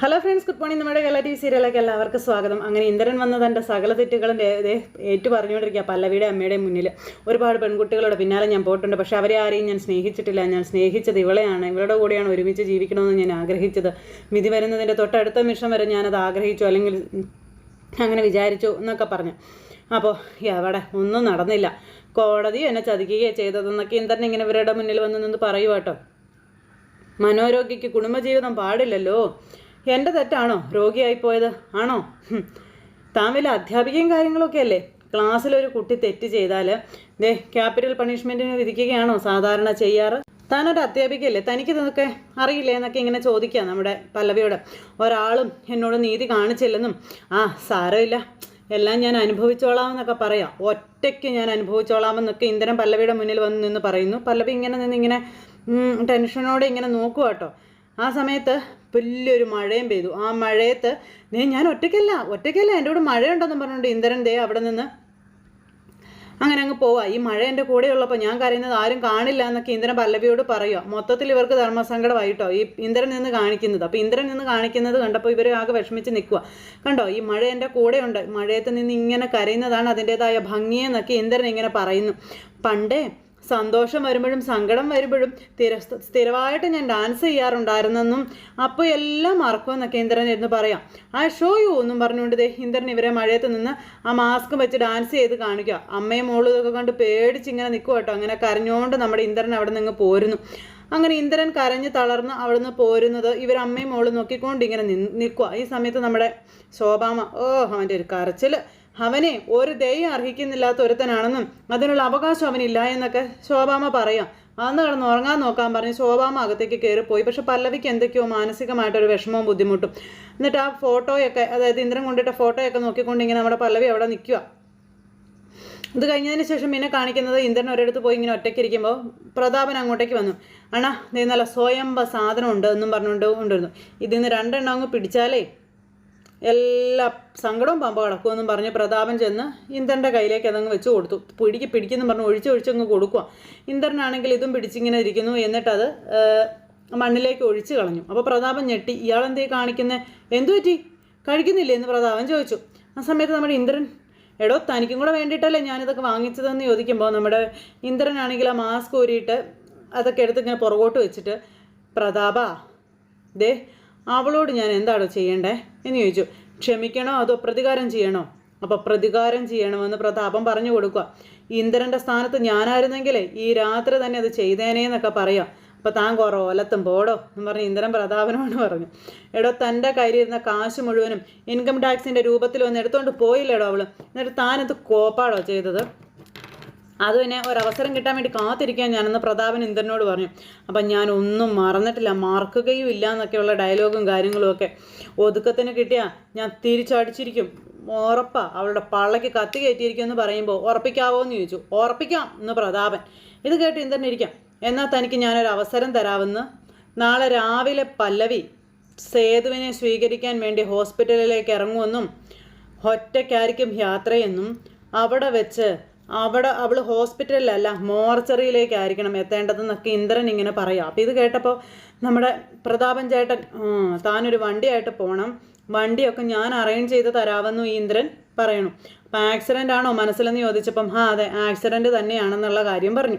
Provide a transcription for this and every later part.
Hello friends good morning നമ്മുടെ Kerala T V സീരിയലിലേക്ക് എല്ലാവർക്കും സ്വാഗതം. അങ്ങനെ ഇന്ദ്രൻ വന്ന് തന്റെ സകല തെറ്റുകളും ഏറ്റു പറഞ്ഞുകൊണ്ടിരിക്കുക പല്ലവിയുടെ അമ്മയുടെ മുന്നിൽ ഒരുപാട് പെൺകുട്ടികളുടെ പിന്നാലെ ഞാൻ പോയിട്ടുണ്ട്. പക്ഷേ അവരെ ആരെയും ഞാൻ സ്നേഹിച്ചിട്ടില്ല. ഞാൻ സ്നേഹിച്ചത് ഇവളെയാണ്. ഇവളുടെ കൂടെയാണ് ഒരുമിച്ച് ജീവിക്കണമെന്ന് ഞാൻ ആഗ്രഹിച്ചത്. മിതി വരുന്നതിന്റെ തൊട്ടടുത്ത നിമിഷം വരെ ഞാനത് ആഗ്രഹിച്ചു അല്ലെങ്കിൽ അങ്ങനെ വിചാരിച്ചു എന്നൊക്കെ പറഞ്ഞു. അപ്പോൾ എവിടെ ഒന്നും നടന്നില്ല. കോടതി എന്നെ ചതിക്കുകയാണ് ചെയ്തതെന്നൊക്കെ ഇന്ദ്രൻ ഇങ്ങനെ ഇവരുടെ മുന്നിൽ വന്ന് നിന്ന് പറയുവാട്ടോ കേട്ടോ. മനോരോഗിക്ക് കുടുംബജീവിതം പാടില്ലല്ലോ. എന്റെ തെറ്റാണോ? രോഗിയായിപ്പോയത് ആണോ. താൻ വലിയ അധ്യാപികയും കാര്യങ്ങളൊക്കെ അല്ലേ? ക്ലാസ്സിലൊരു കുട്ടി തെറ്റ് ചെയ്താൽ ദേ ക്യാപിറ്റൽ പണിഷ്മെന്റിന് വിധിക്കുകയാണോ സാധാരണ ചെയ്യാറ്? താനൊരു അധ്യാപികയല്ലേ? തനിക്ക് ഇതൊക്കെ അറിയില്ലേ എന്നൊക്കെ ഇങ്ങനെ ചോദിക്കുക നമ്മുടെ പല്ലവിയോട്. ഒരാളും എന്നോട് നീതി കാണിച്ചില്ലെന്നും ആ സാരമില്ല. എല്ലാം ഞാൻ അനുഭവിച്ചോളാം എന്നൊക്കെ പറയാം. ഒറ്റയ്ക്ക് ഞാൻ അനുഭവിച്ചോളാം എന്നൊക്കെ ഇന്ദ്രൻ പല്ലവിയുടെ മുന്നിൽ വന്ന് നിന്ന് പറയുന്നു. പല്ലവി ഇങ്ങനെ നിന്ന് ഇങ്ങനെ ടെൻഷനോടെ ഇങ്ങനെ നോക്കുക കേട്ടോ. ആ സമയത്ത് വലിയൊരു മഴയും പെയ്തു. ആ മഴയത്ത് നീ ഞാൻ ഒറ്റയ്ക്കല്ല ഒറ്റയ്ക്കല്ല എന്റെ കൂടെ മഴയുണ്ടെന്ന് പറഞ്ഞുകൊണ്ട് ഇന്ദ്രൻ ദേ അവിടെ നിന്ന് അങ്ങനെ അങ്ങ് പോവാ. ഈ മഴ എന്റെ കൂടെ ഉള്ളപ്പോൾ ഞാൻ കരയുന്നത് ആരും കാണില്ല എന്നൊക്കെ ഇന്ദ്രൻ പല്ലവിയോട് പറയുക മൊത്തത്തിൽ ഇവർക്ക് ധർമ്മസങ്കടമായിട്ടോ ഈ ഇന്ദ്രൻ നിന്ന് കാണിക്കുന്നത്. അപ്പോൾ ഇന്ദ്രൻ നിന്ന് കാണിക്കുന്നത് കണ്ടപ്പോൾ ഇവർ ആകെ വിഷമിച്ച് നിൽക്കുക കണ്ടോ ഈ മഴ എന്റെ കൂടെയുണ്ട്. മഴയത്ത് നിന്ന് ഇങ്ങനെ കരയുന്നതാണ് അതിന്റേതായ ഭംഗിയെന്നൊക്കെ ഇന്ദ്രൻ ഇങ്ങനെ പറയുന്നു. പണ്ടേ സന്തോഷം വരുമ്പോഴും സങ്കടം വരുമ്പോഴും സ്ഥിര സ്ഥിരമായിട്ട് ഞാൻ ഡാൻസ് ചെയ്യാറുണ്ടായിരുന്നെന്നും അപ്പോൾ എല്ലാം മറക്കുമെന്നൊക്കെ ഇന്ദ്രൻ ഇരുന്ന് പറയാം. ആ ഷോ യു എന്നും പറഞ്ഞുകൊണ്ട് ദേ ഇന്ദ്രൻ ഇവരെ മഴയത്ത് നിന്ന് ആ മാസ്ക് വെച്ച് ഡാൻസ് ചെയ്ത് കാണിക്കുക. അമ്മയും മോളും ഇതൊക്കെ കണ്ട് പേടിച്ച് ഇങ്ങനെ നിൽക്കുക കേട്ടോ. അങ്ങനെ കരഞ്ഞുകൊണ്ട് നമ്മുടെ ഇന്ദ്രൻ അവിടെ നിന്ന് പോരുന്നു. അങ്ങനെ ഇന്ദ്രൻ കരഞ്ഞ് തളർന്ന് അവിടുന്ന് പോരുന്നത് ഇവരമ്മയും മോളും നോക്കിക്കൊണ്ട് ഇങ്ങനെ നിൽക്കുക ഈ സമയത്ത് നമ്മുടെ ശോഭാമ ഓ അവന്റെ ഒരു കരച്ചിൽ അവനെ ഒരു ദയം അർഹിക്കുന്നില്ലാത്ത ഒരുത്തനാണെന്നും അതിനുള്ള അവകാശം അവനില്ല എന്നൊക്കെ ശോഭാമ പറയാം. അന്ന് കടന്ന് ഉറങ്ങാൻ നോക്കാൻ പറഞ്ഞ് ശോഭാമ അകത്തേക്ക് കയറിപ്പോയി. പക്ഷെ പല്ലവിക്ക് എന്തൊക്കെയോ മാനസികമായിട്ടൊരു വിഷമവും ബുദ്ധിമുട്ടും. എന്നിട്ട് ആ ഫോട്ടോയൊക്കെ അതായത് ഇന്ദ്രൻ കൊണ്ടിട്ട ഫോട്ടോയൊക്കെ നോക്കിക്കൊണ്ട് ഇങ്ങനെ നമ്മുടെ പല്ലവി അവിടെ നിൽക്കുക. ഇത് കഴിഞ്ഞതിന് ശേഷം പിന്നെ കാണിക്കുന്നത് ഇന്ദ്രൻ ഒരിടത്ത് പോയി ഇങ്ങനെ ഒറ്റയ്ക്കിരിക്കുമ്പോൾ പ്രതാപൻ അങ്ങോട്ടേക്ക് വന്നു. അണ നീ നല്ല സ്വയംഭ സാധനം ഉണ്ട് എന്നും പറഞ്ഞുകൊണ്ട് കൊണ്ടിരുന്നു ഇതിന്ന് രണ്ടെണ്ണം അങ്ങ് പിടിച്ചാലേ എല്ലാ സങ്കടവും പമ്പ കിടക്കുമെന്നും പറഞ്ഞ് പ്രതാപൻ ചെന്ന് ഇന്ദ്രന്റെ കയ്യിലേക്ക് അതങ്ങ് വെച്ച് കൊടുത്തു. പിടിക്ക് പിടിക്കുന്നു പറഞ്ഞ് ഒഴിച്ച് ഒഴിച്ചങ്ങ് കൊടുക്കുക ഇന്ദ്രനാണെങ്കിൽ ഇതും പിടിച്ചിങ്ങനെ ഇരിക്കുന്നു എന്നിട്ടത് മണ്ണിലേക്ക് ഒഴിച്ച് കളഞ്ഞു. അപ്പോൾ പ്രതാപൻ ഞെട്ടി ഇയാളെന്തേ കാണിക്കുന്നത് എന്തു പറ്റി? കഴിക്കുന്നില്ലേ? എന്ന് പ്രതാപൻ ചോദിച്ചു. ആ സമയത്ത് നമ്മുടെ ഇന്ദ്രൻ എടോ തനിക്കും കൂടെ വേണ്ടിയിട്ടല്ലേ ഞാനിതൊക്കെ വാങ്ങിച്ചതെന്ന് ചോദിക്കുമ്പോൾ നമ്മുടെ ഇന്ദ്രനാണെങ്കിൽ ആ മാസ്ക് ഊരിയിട്ട് അതൊക്കെ എടുത്ത് ഇങ്ങനെ പുറകോട്ട് വെച്ചിട്ട് പ്രതാപ ദേ അവളോട് ഞാൻ എന്താണ് ചെയ്യേണ്ടേ? എന്ന് ചോദിച്ചു. ക്ഷമിക്കണോ അതോ പ്രതികാരം ചെയ്യണോ? അപ്പോൾ പ്രതികാരം ചെയ്യണമെന്ന് പ്രതാപം പറഞ്ഞു കൊടുക്കുക. ഇന്ദ്രന്റെ സ്ഥാനത്ത് ഞാനായിരുന്നെങ്കിലേ ഈ രാത്രി തന്നെ അത് ചെയ്തേനേ എന്നൊക്കെ പറയാം. അപ്പോൾ താൻ കുറോ പോടോ എന്ന് പറഞ്ഞ് ഇന്ദ്രൻ പ്രതാപനോട് പറഞ്ഞു. എടോ തന്റെ കയ്യിലിരുന്ന കാശ് മുഴുവനും ഇൻകം ടാക്സിന്റെ രൂപത്തിൽ വന്ന് എടുത്തുകൊണ്ട് പോയില്ലേടോ അവൾ? എന്നിട്ട് താനത് കോപ്പാടോ ചെയ്തത്? അത് പിന്നെ ഒരവസരം കിട്ടാൻ വേണ്ടി കാത്തിരിക്കാൻ ഞാനെന്ന് പ്രതാപൻ ഇന്ദ്രനോട് പറഞ്ഞു. അപ്പം ഞാൻ ഒന്നും മറന്നിട്ടില്ല മറക്കുകയും ഇല്ല എന്നൊക്കെയുള്ള ഡയലോഗും കാര്യങ്ങളും ഒക്കെ ഒതുക്കത്തിന് കിട്ടിയാൽ ഞാൻ തിരിച്ചടിച്ചിരിക്കും. ഉറപ്പാ അവളുടെ പള്ളയ്ക്ക് കത്തി കയറ്റിയിരിക്കും എന്ന് പറയുമ്പോൾ ഉറപ്പിക്കാവോ എന്ന് ചോദിച്ചു. ഉറപ്പിക്കാം എന്ന് പ്രതാപൻ. ഇത് കേട്ട് ഇന്ദ്രൻ ഇരിക്കാം. എന്നാൽ തനിക്ക് ഞാനൊരു അവസരം തരാമെന്ന്. നാളെ രാവിലെ പല്ലവി സേതുവിനെ സ്വീകരിക്കാൻ വേണ്ടി ഹോസ്പിറ്റലിലേക്ക് ഇറങ്ങുമെന്നും ഒറ്റയ്ക്കായിരിക്കും യാത്രയെന്നും അവിടെ വെച്ച് അവിടെ അവൾ ഹോസ്പിറ്റലിലല്ല മോർച്ചറിയിലേക്കായിരിക്കണം എത്തേണ്ടതെന്നൊക്കെ ഇന്ദ്രൻ ഇങ്ങനെ പറയാം അപ്പോൾ ഇത് കേട്ടപ്പോൾ നമ്മുടെ പ്രതാപൻ ചേട്ടൻ "ആ, താനൊരു വണ്ടിയായിട്ട് പോകണം വണ്ടിയൊക്കെ ഞാൻ അറേഞ്ച് ചെയ്ത് തരാമെന്നു ഈ ഇന്ദ്രൻ പറയണു. അപ്പം ആക്സിഡന്റ് ആണോ മനസ്സിലെന്ന് ചോദിച്ചപ്പം ആ അതെ ആക്സിഡന്റ് തന്നെയാണെന്നുള്ള കാര്യം പറഞ്ഞു.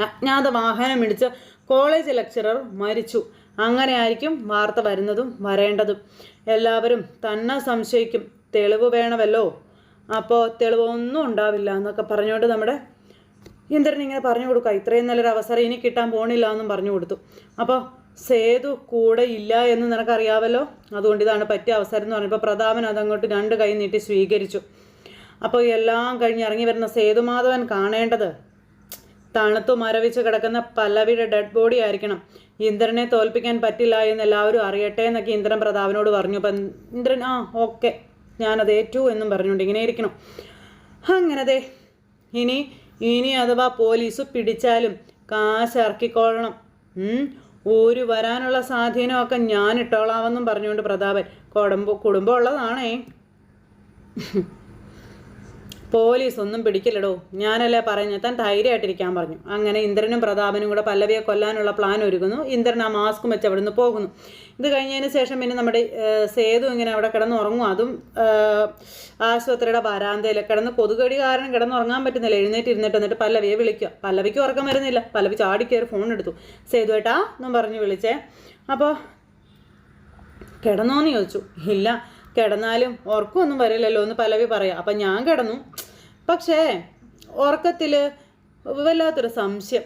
അജ്ഞാത വാഹനം ഇടിച്ച് കോളേജ് ലെക്ചറർ മരിച്ചു. അങ്ങനെ ആയിരിക്കും വാർത്ത വരുന്നതും വരേണ്ടതും. എല്ലാവരും തന്നെ സംശയിക്കും. തെളിവ് വേണമല്ലോ. അപ്പോൾ തെളിവൊന്നും ഉണ്ടാവില്ല എന്നൊക്കെ പറഞ്ഞുകൊണ്ട് നമ്മുടെ ഇന്ദ്രൻ ഇങ്ങനെ പറഞ്ഞു കൊടുക്കുക. ഇത്രയും നല്ലൊരു അവസരം ഇനി കിട്ടാൻ പോണില്ല എന്നും പറഞ്ഞു കൊടുത്തു. അപ്പോൾ സേതു കൂടെ ഇല്ല എന്ന് നിനക്കറിയാവല്ലോ? അതുകൊണ്ട് ഇതാണ് പറ്റിയ അവസരം എന്ന് പറഞ്ഞപ്പോൾ പ്രതാപൻ അതങ്ങോട്ട് രണ്ട് കൈ നീട്ടി സ്വീകരിച്ചു. അപ്പോൾ എല്ലാം കഴിഞ്ഞ് ഇറങ്ങി വരുന്ന സേതുമാധവൻ കാണേണ്ടത് തണുത്തു മരവിച്ച് കിടക്കുന്ന പല്ലവിയുടെ ഡെഡ് ബോഡി ആയിരിക്കണം. ഇന്ദ്രനെ തോൽപ്പിക്കാൻ പറ്റില്ല എന്ന് എല്ലാവരും അറിയട്ടെ എന്നൊക്കെ ഇന്ദ്രൻ പ്രതാപനോട് പറഞ്ഞു. അപ്പം ഇന്ദ്രൻ ആ ഓക്കെ ഞാനത് ഏറ്റു എന്നും പറഞ്ഞുകൊണ്ട് ഇങ്ങനെ ഇരിക്കണം. അങ്ങനതെ ഇനി ഇനി അഥവാ പോലീസ് പിടിച്ചാലും കാശ് ഇറക്കിക്കൊള്ളണം ഉം. ഊര് വരാനുള്ള സ്വാധീനമൊക്കെ ഞാൻ ഇട്ടോളാമെന്നും പറഞ്ഞുകൊണ്ട് പ്രതാപൻ കുടുംബം ഉള്ളതാണേ. പോലീസ് ഒന്നും പിടിക്കില്ലടോ. ഞാനല്ലേ പറഞ്ഞ താൻ ധൈര്യമായിട്ടിരിക്കാൻ പറഞ്ഞു. അങ്ങനെ ഇന്ദ്രനും പ്രതാപനും കൂടെ പല്ലവിയെ കൊല്ലാനുള്ള പ്ലാൻ ഒരുങ്ങുന്നു ഇന്ദ്രൻ ആ മാസ്കും വെച്ച് അവിടുന്ന് പോകുന്നു. ഇത് കഴിഞ്ഞതിന് ശേഷം പിന്നെ നമ്മുടെ സേതു ഇങ്ങനെ അവിടെ കിടന്നുറങ്ങും അതും ആശുപത്രിയുടെ വരാന്തയിൽ കിടന്ന് കൊതുകടി കാരണം കിടന്നുറങ്ങാൻ പറ്റുന്നില്ല. എഴുന്നേറ്റ് ഇരുന്നിട്ട് എന്നിട്ട് പല്ലവിയെ വിളിക്കുക. പല്ലവിക്ക് ഉറക്കം വരുന്നില്ല. പല്ലവി ചാടി കയറി ഫോൺ എടുത്തു. സേതു ഏട്ടാ എന്നും പറഞ്ഞ് വിളിച്ചേ. അപ്പോൾ കിടന്നോന്ന് ചോദിച്ചു. ഇല്ല കിടന്നാലും ഉറക്കമൊന്നും വരില്ലല്ലോ എന്ന് പലവി പറയാം. അപ്പം ഞാൻ കിടന്നു. പക്ഷേ ഉറക്കത്തിൽ വല്ലാത്തൊരു സംശയം.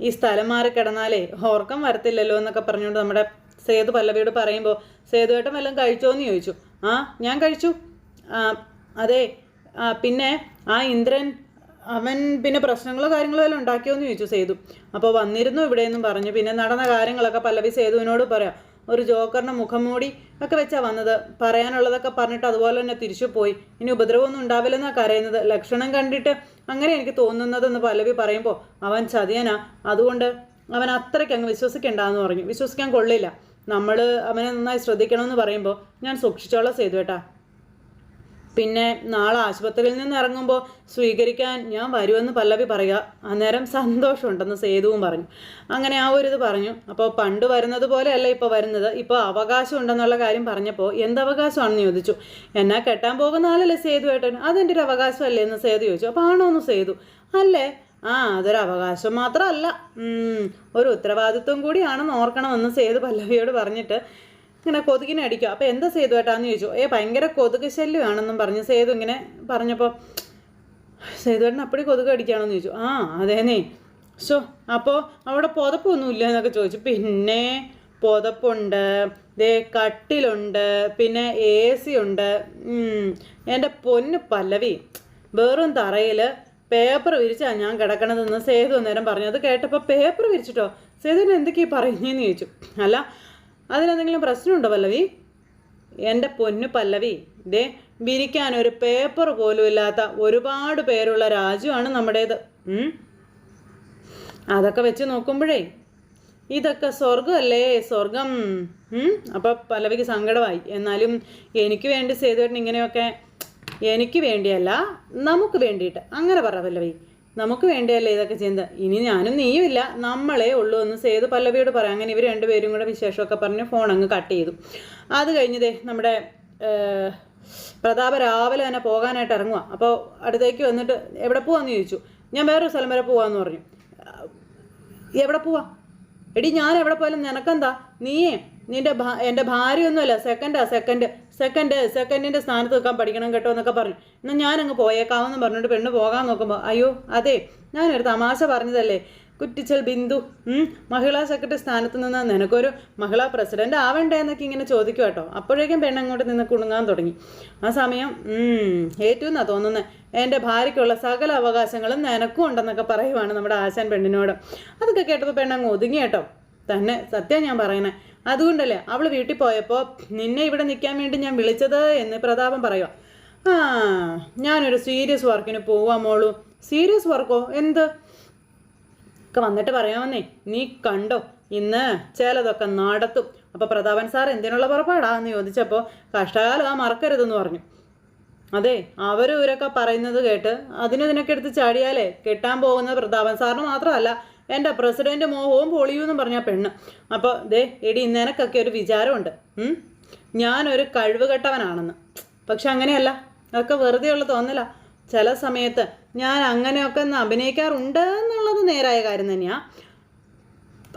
ഈ സ്ഥലം മാറി കിടന്നാലേ ഉറക്കം വരത്തില്ലല്ലോ എന്നൊക്കെ പറഞ്ഞുകൊണ്ട് നമ്മുടെ സേതു പല്ലവിയോട് പറയുമ്പോൾ സേതുവേട്ടൻ വല്ലതും കഴിച്ചോ എന്ന് ചോദിച്ചു. ആ ഞാൻ കഴിച്ചു. അതെ. പിന്നെ ആ ഇന്ദ്രൻ അവൻ പിന്നെ പ്രശ്നങ്ങളോ കാര്യങ്ങളോ എല്ലാം ഉണ്ടാക്കിയോന്ന് ചോദിച്ചു സേതു. അപ്പോൾ വന്നിരുന്നു ഇവിടെ എന്നും പറഞ്ഞു. പിന്നെ നടന്ന കാര്യങ്ങളൊക്കെ പല്ലവി സേതുവിനോട് പറയാം. ഒരു ജോക്കറിന്റെ മുഖംമൂടി ഒക്കെ വെച്ചാ വന്നത്. പറയാനുള്ളതൊക്കെ പറഞ്ഞിട്ട് അതുപോലെ തന്നെ തിരിച്ചു പോയി. ഇനി ഉപദ്രവമൊന്നും ഉണ്ടാവില്ലെന്നാ കരയുന്നത്. ലക്ഷണം കണ്ടിട്ട് അങ്ങനെ എനിക്ക് തോന്നുന്നതെന്ന് പലവി പറയുമ്പോൾ അവൻ ചതിയനാ. അതുകൊണ്ട് അവൻ അത്രയ്ക്ക് അങ്ങ് വിശ്വസിക്കണ്ടെന്ന് പറഞ്ഞു. വിശ്വസിക്കാൻ കൊള്ളില്ല. നമ്മൾ അവനെ നന്നായി ശ്രദ്ധിക്കണമെന്ന് പറയുമ്പോൾ ഞാൻ സൂക്ഷിച്ചോളാം സേതു ഏട്ടാ പിന്നെ നാളെ ആശുപത്രിയിൽ നിന്ന് ഇറങ്ങുമ്പോൾ സ്വീകരിക്കാൻ ഞാൻ വരുമെന്ന് പല്ലവി പറയുക. അന്നേരം സന്തോഷമുണ്ടെന്ന് സേതുവും പറഞ്ഞു. അങ്ങനെ ആ ഒരു ഇത് പറഞ്ഞു. അപ്പോൾ പണ്ട് വരുന്നത് പോലെയല്ല ഇപ്പോൾ വരുന്നത്. ഇപ്പോൾ അവകാശം ഉണ്ടെന്നുള്ള കാര്യം പറഞ്ഞപ്പോൾ എന്ത് അവകാശമാണെന്ന് ചോദിച്ചു. എന്നാ കെട്ടാൻ പോകുന്ന ആളല്ലേ സേതു ഏട്ടൻ? അതെന്റെ ഒരു അവകാശമല്ലേ എന്ന് സേതു ചോദിച്ചു. അപ്പോൾ ആണോ എന്ന് സേതു? അല്ലേ? ആ അതൊരു അവകാശം മാത്രമല്ല ഒരു ഉത്തരവാദിത്വം കൂടിയാണെന്ന് ഓർക്കണമെന്ന് സേതു പല്ലവിയോട് പറഞ്ഞിട്ട് ഇങ്ങനെ കൊതുകിനെ അടിക്കുക അപ്പോൾ എന്താ സേതു ഏട്ടാന്ന് ചോദിച്ചു. ഏ ഭയങ്കര കൊതുക് ശല്യമാണെന്നും പറഞ്ഞു സേതു ഇങ്ങനെ പറഞ്ഞപ്പോൾ സേതുവേട്ടൻ അപ്പടി കൊതുക് അടിക്കുകയാണെന്ന് ചോദിച്ചു. ആ അതേനേ സോ അപ്പോൾ അവിടെ പുതപ്പൊന്നുമില്ല? എന്നൊക്കെ ചോദിച്ചു. പിന്നെ പുതപ്പുണ്ട് ദേ കട്ടിലുണ്ട് പിന്നെ എ സി ഉണ്ട് എന്റെ പൊന്ന് പല്ലവി. വെറും തറയിൽ പേപ്പർ വിരിച്ചാണ് ഞാൻ കിടക്കണതെന്ന് സേതു അന്നേരം പറഞ്ഞു. അത് കേട്ടപ്പോൾ പേപ്പർ വിരിച്ചിട്ടോ? സേതുവിന് എന്തൊക്കെയാണ് പറയുന്നതെന്ന് ചോദിച്ചു. അല്ല അതിലെന്തെങ്കിലും പ്രശ്നമുണ്ടോ പല്ലവി? എന്റെ പൊന്നു പല്ലവി ദേ വിരിക്കാൻ ഒരു പേപ്പർ പോലും ഇല്ലാത്ത ഒരുപാട് പേരുള്ള രാജ്യമാണ് നമ്മുടേത്. അതൊക്കെ വെച്ച് നോക്കുമ്പോഴേ ഇതൊക്കെ സ്വർഗമല്ലേ സ്വർഗം. അപ്പോൾ പല്ലവിക്ക് സങ്കടമായി. എന്നാലും എനിക്ക് വേണ്ടി സേതുവേട്ടൻ ഇങ്ങനെയൊക്കെ എനിക്ക് വേണ്ടിയല്ല നമുക്ക് വേണ്ടിയിട്ട്. അങ്ങനെ പറ പല്ലവി. നമുക്ക് വേണ്ടിയല്ലേ ഇതൊക്കെ ചെയ്യുന്നത്? ഇനി ഞാനും നീയും ഇല്ല. നമ്മളേ ഉള്ളൂ എന്ന് സേതു പല്ലവിയോട് പറയാം. അങ്ങനെ ഇവർ രണ്ടുപേരും കൂടെ വിശേഷമൊക്കെ പറഞ്ഞ് ഫോൺ അങ്ങ് കട്ട് ചെയ്തു. അത് കഴിഞ്ഞതേ നമ്മുടെ പ്രതാപ രാവിലെ തന്നെ പോകാനായിട്ട് ഇറങ്ങുക അപ്പോൾ അടുത്തേക്ക് വന്നിട്ട് എവിടെ പോവാന്ന് ചോദിച്ചു. ഞാൻ വേറൊരു സ്ഥലം വരെ പോവാന്ന് പറഞ്ഞു. എവിടെ പോവാ? എടി ഞാൻ എവിടെ പോയാലും നിനക്കെന്താ? നീയേ നിന്റെ എന്റെ ഭാര്യയൊന്നുമല്ല സെക്കൻഡാ സെക്കൻഡ് സെക്കൻഡ് സെക്കൻഡിന്റെ സ്ഥാനത്ത് നിൽക്കാൻ പഠിക്കണം കേട്ടോ എന്നൊക്കെ പറഞ്ഞു. എന്നാൽ ഞാനങ്ങ് പോയേക്കാമെന്ന് പറഞ്ഞിട്ട് പെണ്ണ് പോകാൻ നോക്കുമ്പോൾ അയ്യോ അതെ ഞാനൊരു തമാശ പറഞ്ഞതല്ലേ? കുറ്റിച്ചൽ ബിന്ദു മഹിളാ സെക്രട്ടറി സ്ഥാനത്ത് നിന്ന് നിനക്കൊരു മഹിളാ പ്രസിഡന്റ് ആവണ്ടേ എന്നൊക്കെ ഇങ്ങനെ ചോദിക്കും കേട്ടോ. അപ്പോഴേക്കും പെണ്ണങ്ങോട്ട് നിന്ന് കുണുങ്ങാൻ തുടങ്ങി. ആ സമയം ഏറ്റവും എന്നാ തോന്നുന്നത് എന്റെ ഭാര്യയ്ക്കുള്ള സകല അവകാശങ്ങളും നിനക്കും ഉണ്ടെന്നൊക്കെ പറയുവാണ് നമ്മുടെ ആശാൻ പെണ്ണിനോട്. അതൊക്കെ കേട്ടപ്പോൾ പെണ്ണങ്ങ് ഒതുങ്ങി കേട്ടോ. തന്നെ സത്യം ഞാൻ പറയണേ. അതുകൊണ്ടല്ലേ അവൾ വീട്ടിൽ പോയപ്പോൾ നിന്നെ ഇവിടെ നിൽക്കാൻ വേണ്ടി ഞാൻ വിളിച്ചത് എന്ന് പ്രതാപം പറയുക ആ ഞാനൊരു സീരിയസ് വർക്കിന് പോവാ മോളൂ. സീരിയസ് വർക്കോ? എന്ത്? ഒക്കെ വന്നിട്ട് പറയാമെന്നേ നീ കണ്ടോ ഇന്ന് ചിലതൊക്കെ നടത്തും. അപ്പോൾ പ്രതാപൻ സാർ എന്തിനുള്ള പുറപ്പാടാ? എന്ന് ചോദിച്ചപ്പോൾ കഷ്ടകാലം ആ മറക്കരുതെന്ന് പറഞ്ഞു. അതെ അവരും ഇവരൊക്കെ പറയുന്നത് കേട്ട് അതിനെ ഇതിനൊക്കെ എടുത്ത് ചാടിയാലേ കെട്ടാൻ പോകുന്നത് പ്രതാപൻ സാറിന് മാത്രമല്ല എന്റെ പ്രസിഡന്റ് മോഹവും പൊളിയൂ എന്നും പറഞ്ഞ പെണ്ണ്. അപ്പോൾ ദേ എടി നിനക്കൊക്കെ ഒരു വിചാരമുണ്ട്? ഞാനൊരു കഴിവുകെട്ടവനാണെന്ന്. പക്ഷെ അങ്ങനെയല്ല. അതൊക്കെ വെറുതെ ഉള്ള തോന്നല. ചില സമയത്ത് ഞാൻ അങ്ങനെയൊക്കെ ഒന്ന് അഭിനയിക്കാറുണ്ട് എന്നുള്ളത് നേരായ കാര്യം തന്നെയാണ്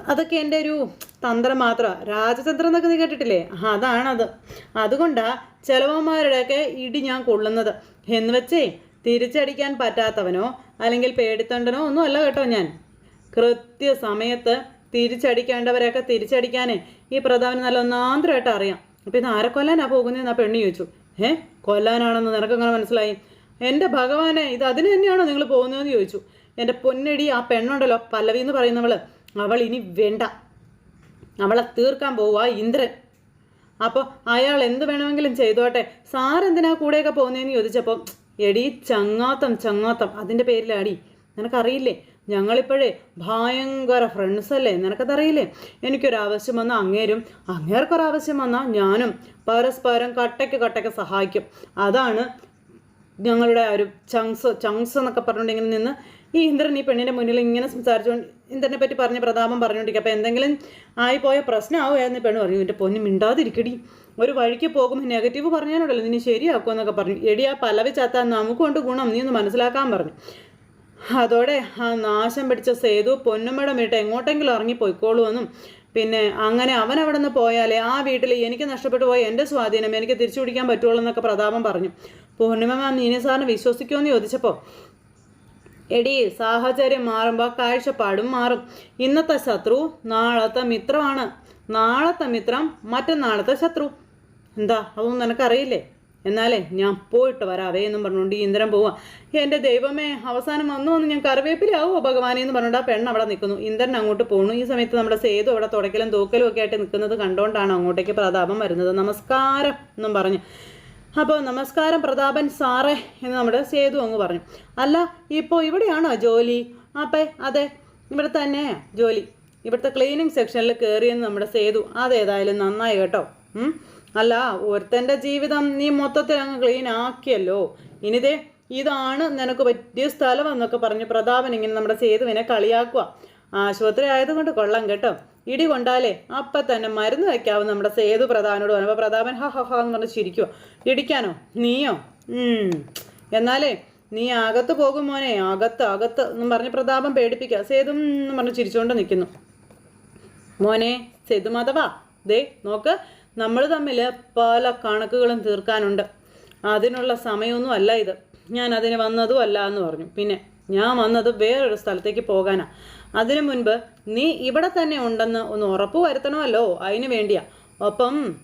അതൊക്കെ എന്റെ ഒരു തന്ത്രം മാത്രമാണ് രാജതന്ത്രം എന്നൊക്കെ നീ കേട്ടിട്ടില്ലേ? അതാണത്. അതുകൊണ്ടാണ് ചിലവന്മാരുടെയൊക്കെ ഇടി ഞാൻ കൊള്ളുന്നത്. എന്ന് വെച്ചേ തിരിച്ചടിക്കാൻ പറ്റാത്തവനോ അല്ലെങ്കിൽ പേടിത്തണ്ടനോ ഒന്നും അല്ല കേട്ടോ ഞാൻ. കൃത്യസമയത്ത് തിരിച്ചടിക്കേണ്ടവരെയൊക്കെ തിരിച്ചടിക്കാനേ ഈ പ്രതാപന് നല്ല ഒന്നാന്തരമായിട്ട് അറിയാം. അപ്പം ഇത് ആരെ കൊല്ലാനാണ് പോകുന്നതെന്ന് ആ പെണ്ണ് ചോദിച്ചു. ഏ കൊല്ലാനാണെന്ന് നിനക്കങ്ങനെ മനസ്സിലായി? എന്റെ ഭഗവാനെ ഇത് അതിന് തന്നെയാണോ നിങ്ങൾ പോകുന്നതെന്ന് ചോദിച്ചു. എന്റെ പൊന്നടി ആ പെണ്ണുണ്ടല്ലോ പല്ലവി എന്ന് പറയുന്നവൾ അവൾ ഇനി വേണ്ട. അവളെ തീർക്കാൻ പോവുക ഇന്ദ്രൻ. അപ്പോൾ അയാൾ എന്ത് വേണമെങ്കിലും ചെയ്തോട്ടെ. സാറെന്തിനാ കൂടെയൊക്കെ പോകുന്നതെന്ന് ചോദിച്ചപ്പോൾ എടി ചങ്ങാത്തം ചങ്ങാത്തം. അതിന്റെ പേരിലാടി. നിനക്കറിയില്ലേ? ഞങ്ങളിപ്പോഴേ ഭയങ്കര ഫ്രണ്ട്സ് അല്ലേ? നിനക്കതറിയില്ലേ? എനിക്കൊരാവശ്യം വന്നാൽ അങ്ങേരും അങ്ങേർക്കൊരാവശ്യം വന്നാൽ ഞാനും പരസ്പരം കട്ടയ്ക്ക് കട്ടയ്ക്ക് സഹായിക്കും. അതാണ് ഞങ്ങളുടെ ഒരു ചങ്സ് ചങ്സ് എന്നൊക്കെ പറഞ്ഞുകൊണ്ടിങ്ങനെ നിന്ന് ഈ ഇന്ദ്രൻ ഈ പെണ്ണിന്റെ മുന്നിൽ ഇങ്ങനെ സംസാരിച്ചുകൊണ്ട് ഇന്ദ്രനെ പറ്റി പറഞ്ഞ പ്രതാപം പറഞ്ഞുകൊണ്ടിരിക്കുക അപ്പോൾ എന്തെങ്കിലും ആയിപ്പോയ പ്രശ്നമാവുമായിരുന്നു പെണ്ണ് പറഞ്ഞു. എന്റെ പൊന്നു മിണ്ടാതിരിക്കടി. ഒരു വഴിക്ക് പോകുമ്പോൾ നെഗറ്റീവ് പറഞ്ഞാലുണ്ടല്ലോ. നിന്നെ ശരിയാക്കുമെന്നൊക്കെ പറഞ്ഞു. എടി ആ പലവി ചത്താൽ നമുക്കുണ്ട് ഗുണം. നീ ഒന്ന് മനസ്സിലാക്കാൻ പറഞ്ഞു. അതോടെ ആ നാശം പിടിച്ച സേതു പൊന്നുമ്മയുടെ വീട്ട് എങ്ങോട്ടെങ്കിലും ഇറങ്ങിപ്പോയിക്കോളുമെന്നും പിന്നെ അങ്ങനെ അവൻ അവിടെ നിന്ന് പോയാലേ ആ വീട്ടിൽ എനിക്ക് നഷ്ടപ്പെട്ടു പോയ എന്റെ സ്വാധീനം എനിക്ക് തിരിച്ചു പിടിക്കാൻ പറ്റുള്ളൂ എന്നൊക്കെ പ്രതാപം പറഞ്ഞു. പൂർണിമ മാം നീനി സാറിന് വിശ്വസിക്കുമെന്ന് ചോദിച്ചപ്പോൾ എടി സാഹചര്യം മാറുമ്പോൾ കാഴ്ചപ്പാടും മാറും. ഇന്നത്തെ ശത്രു നാളത്തെ മിത്രമാണ്. നാളത്തെ മിത്രം മറ്റന്നാളത്തെ ശത്രു. എന്താ അതൊന്നും നിനക്കറിയില്ലേ? എന്നാലേ ഞാൻ പോയിട്ട് വരാവേ എന്നും പറഞ്ഞുകൊണ്ട് ഈ ഇന്ദ്രൻ പോവാ. എന്റെ ദൈവമേ അവസാനം വന്നു എന്ന് ഞാൻ കറിവേപ്പിലാവോ ഭഗവാനെ എന്ന് പറഞ്ഞുകൊണ്ട് ആ പെണ്ണ് അവിടെ നിൽക്കുന്നു. ഇന്ദ്രൻ അങ്ങോട്ട് പോണു. ഈ സമയത്ത് നമ്മുടെ സേതു അവിടെ തുടക്കലും തൂക്കലും ഒക്കെ ആയിട്ട് നിൽക്കുന്നത് കണ്ടുകൊണ്ടാണ് അങ്ങോട്ടേക്ക് പ്രതാപം വരുന്നത്. നമസ്കാരം എന്നും പറഞ്ഞു. അപ്പോൾ നമസ്കാരം പ്രതാപൻ സാറേ എന്ന് നമ്മുടെ സേതു അങ്ങ് പറഞ്ഞു. അല്ല ഇപ്പോൾ ഇവിടെയാണോ ജോലി? അപ്പേ അതെ ഇവിടെ തന്നെ ജോലി. ഇവിടുത്തെ ക്ലീനിങ് സെക്ഷനിൽ കയറിയെന്ന് നമ്മുടെ സേതു. അതേതായാലും നന്നായി കേട്ടോ. അല്ല ഒരുത്തന്റെ ജീവിതം നീ മൊത്തത്തിൽ അങ്ങ് ക്ലീൻ ആക്കിയല്ലോ. ഇനിതേ ഇതാണ് നിനക്ക് പറ്റിയ സ്ഥലം എന്നൊക്കെ പറഞ്ഞ് പ്രതാപൻ ഇങ്ങനെ നമ്മുടെ സേതുവിനെ കളിയാക്കുക. ആശുപത്രി ആയതുകൊണ്ട് കൊള്ളാം കേട്ടോ. ഇടി കൊണ്ടാലേ അപ്പം തന്നെ മരുന്ന് വയ്ക്കാവും നമ്മുടെ സേതു പ്രധാനോട് അപ്പോൾ പ്രതാപൻ ഹ ഹ ഹ എന്ന് പറഞ്ഞ് ചിരിക്കുക ഇടിക്കാനോ? നീയോ. എന്നാലേ നീ അകത്ത് പോകും മോനെ. അകത്ത് അകത്ത് എന്നും പറഞ്ഞ് പ്രതാപം പേടിപ്പിക്കുക. സേതു എന്ന് പറഞ്ഞ് ചിരിച്ചുകൊണ്ട് നിൽക്കുന്നു മോനെ സേതു മാധവാ ദേ നോക്ക്. നമ്മൾ തമ്മിൽ പല കണക്കുകളും തീർക്കാനുണ്ട്. അതിനുള്ള സമയമൊന്നും അല്ല ഇത്. ഞാൻ അതിന് വന്നതും അല്ല എന്ന് പറഞ്ഞു. പിന്നെ ഞാൻ വന്നത് വേറൊരു സ്ഥലത്തേക്ക് പോകാനാ. അതിനു മുൻപ് നീ ഇവിടെ തന്നെ ഉണ്ടെന്ന് ഒന്ന് ഉറപ്പ് വരുത്തണമല്ലോ. അതിന് വേണ്ടിയാ. ഒപ്പം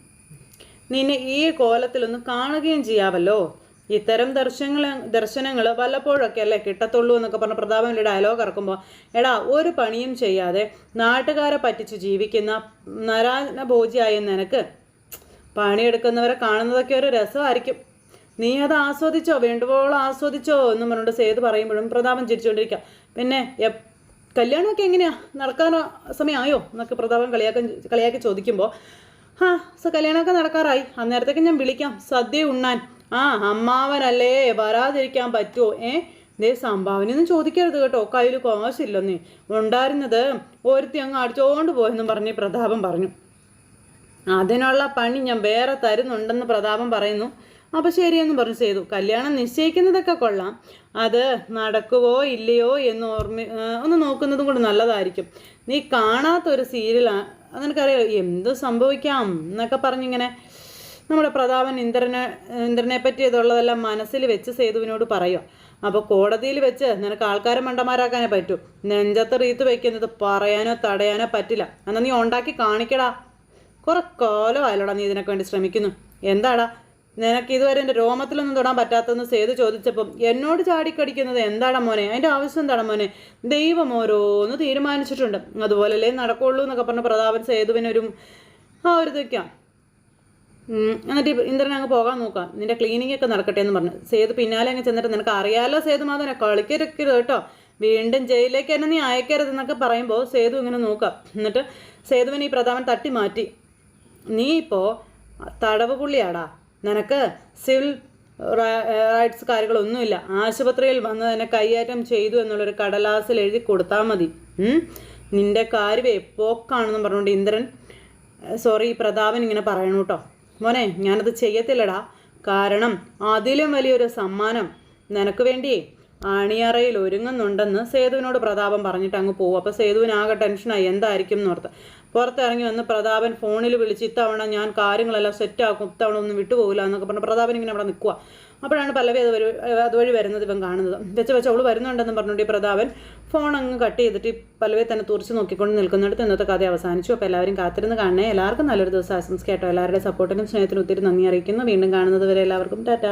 നിന്നെ ഈ കോലത്തിലൊന്ന് കാണുകയും ചെയ്യാമല്ലോ ഇത്തരം ദർശനങ്ങൾ ദർശനങ്ങൾ വല്ലപ്പോഴൊക്കെ അല്ലേ കിട്ടത്തുള്ളൂ എന്നൊക്കെ പറഞ്ഞ പ്രതാപന്റെ ഡയലോഗ് ഇറക്കുമ്പോൾ എടാ ഒരു പണിയും ചെയ്യാതെ നാട്ടുകാരെ പറ്റിച്ച് ജീവിക്കുന്ന നരാനഭോജിയായ നിനക്ക് പണിയെടുക്കുന്നവരെ കാണുന്നതൊക്കെ ഒരു രസമായിരിക്കും. നീ അത് ആസ്വദിച്ചോ? വേണ്ടുവോളം ആസ്വദിച്ചോ? എന്ന് പറഞ്ഞുകൊണ്ട് സേത് പറയുമ്പോഴും പ്രതാപം ചിരിച്ചുകൊണ്ടിരിക്കുക. പിന്നെ കല്യാണമൊക്കെ എങ്ങനെയാ? നടക്കാനോ സമയമായോ? എന്നൊക്കെ പ്രതാപം കളിയാക്കാൻ കളിയാക്കി ചോദിക്കുമ്പോൾ ആ സ കല്യാണമൊക്കെ നടക്കാറായി. അന്നേരത്തേക്ക് ഞാൻ വിളിക്കാം. സദ്യ ഉണ്ണാൻ. ആ അമ്മാവനല്ലേ. വരാതിരിക്കാൻ പറ്റുമോ ഏ? ദേ സംഭാവനയൊന്നും ചോദിക്കരുത് കേട്ടോ. കയ്യിൽ കാശില്ലെന്നേ. ഉണ്ടായിരുന്നത് ഒരുത്തി അങ്ങ് അടിച്ചോണ്ട് പോയെന്നും പറഞ്ഞ് പ്രതാപം പറഞ്ഞു. അതിനുള്ള പണി ഞാൻ വേറെ തരുന്നുണ്ടെന്ന് പ്രതാപം പറയുന്നു. അപ്പോൾ ശരിയെന്ന് പറഞ്ഞു ചെയ്തു. കല്യാണം നിശ്ചയിക്കുന്നതൊക്കെ കൊള്ളാം. അത് നടക്കുവോ ഇല്ലയോ എന്ന് ഓർമ്മ ഒന്ന് നോക്കുന്നതും കൂടെ നല്ലതായിരിക്കും. നീ കാണാത്തൊരു സീരിയലാണ് നിനക്കറിയാം എന്ത് സംഭവിക്കാം എന്നൊക്കെ പറഞ്ഞിങ്ങനെ നമ്മുടെ പ്രതാപൻ ഇന്ദ്രനെ ഇന്ദ്രനെ പറ്റി ഇതുള്ളതെല്ലാം മനസ്സിൽ വെച്ച് സേതുവിനോട് പറയുക അപ്പോൾ കോടതിയിൽ വെച്ച് നിനക്ക് ആൾക്കാരെ മണ്ടന്മാരാക്കാനേ പറ്റൂ. നെഞ്ചത്ത് റീത്ത് വയ്ക്കുന്നത് പറയാനോ തടയാനോ പറ്റില്ല. എന്നാൽ നീ ഉണ്ടാക്കി കാണിക്കടാ. കുറെ കാലമായല്ലോടാ നീ ഇതിനൊക്കെ വേണ്ടി ശ്രമിക്കുന്നു. എന്താടാ? നിനക്ക് ഇതുവരെ എന്റെ രോമത്തിലൊന്നും തൊടാൻ പറ്റാത്തതെന്ന് സേതു ചോദിച്ചപ്പം എന്നോട് ചാടിക്കടിക്കുന്നത് എന്താടാ മോനെ? അതിന്റെ ആവശ്യം എന്താടാ മോനെ? ദൈവം ഓരോന്ന് തീരുമാനിച്ചിട്ടുണ്ട്. അതുപോലല്ലേ നടക്കുള്ളൂ എന്നൊക്കെ പറഞ്ഞ പ്രതാപൻ സേതുവിനൊരു ആ ഒരു ഇതൊക്കെയാ എന്നിട്ട് ഇന്ദ്രൻ അങ്ങ് പോകാൻ നോക്കാം. നിന്റെ ക്ലീനിങ് ഒക്കെ നടക്കട്ടെ എന്ന് പറഞ്ഞു. സേതു പിന്നാലെ അങ്ങ് ചെന്നിട്ട് നിനക്ക് അറിയാലോ സേതു മാധവനെ? കളിക്കരുത് കേട്ടോ. വീണ്ടും ജയിലിലേക്ക് തന്നെ നീ അയക്കരുത് എന്നൊക്കെ പറയുമ്പോൾ സേതു ഇങ്ങനെ നോക്കാം. എന്നിട്ട് സേതുവിനെ ഈ പ്രതാപൻ തട്ടി മാറ്റി നീ ഇപ്പോൾ തടവ് പുള്ളിയാടാ. നിനക്ക് സിവിൽ റൈറ്റ്സ് കാര്യങ്ങളൊന്നുമില്ല. ആശുപത്രിയിൽ വന്ന് തന്നെ കൈയേറ്റം ചെയ്തു എന്നുള്ളൊരു കടലാസിൽ എഴുതി കൊടുത്താൽ മതി. നിന്റെ കാര്യമേ പോക്കാണെന്ന് പറഞ്ഞുകൊണ്ട് ഇന്ദ്രൻ സോറി പ്രതാപൻ ഇങ്ങനെ പറയണു കേട്ടോ മോനെ ഞാനത് ചെയ്യത്തില്ലടാ. കാരണം അതിലും വലിയൊരു സമ്മാനം നിനക്ക് വേണ്ടി ആണിയറയിൽ ഒരുങ്ങുന്നുണ്ടെന്ന് സേതുവിനോട് പ്രതാപൻ പറഞ്ഞിട്ട് അങ്ങ് പോകും അപ്പോൾ സേതുവിന് ആകെ ടെൻഷനായി എന്തായിരിക്കും എന്നോർത്ത് പുറത്തിറങ്ങി വന്ന് പ്രതാപൻ ഫോണിൽ വിളിച്ച് ഇത്തവണ ഞാൻ കാര്യങ്ങളെല്ലാം സെറ്റാക്കും ഇത്തവണ ഒന്നും വിട്ടുപോകില്ല എന്നൊക്കെ പറഞ്ഞ് പ്രതാപൻ ഇങ്ങനെ അവിടെ നിൽക്കുക അപ്പോഴാണ് പല്ലവി അത് വഴി അതുവഴി വരുന്നത് ഇവൻ കാണുന്നത്. വെച്ച വെച്ച് അവൾ വരുന്നുണ്ടെന്ന് പറഞ്ഞുകൊണ്ട് പ്രതാപൻ ഫോൺ അങ്ങ് കട്ട് ചെയ്തിട്ട് പലവേ തന്നെ തുറച്ച് നോക്കിക്കൊണ്ട് നിൽക്കുന്നിടത്ത് ഇന്നത്തെ കഥ അവസാനിച്ചു. അപ്പോൾ എല്ലാവരും കാത്തിരുന്ന് കാണണേ. എല്ലാവർക്കും നല്ലൊരു ദിവസം ആശംസിക്കട്ടോ എല്ലാവരുടെ സപ്പോർട്ടിനും സ്നേഹത്തിനും ഒത്തിരി നന്ദി അറിയിക്കുന്നു. വീണ്ടും കാണുന്നത് വരെ എല്ലാവർക്കും ടാറ്റ.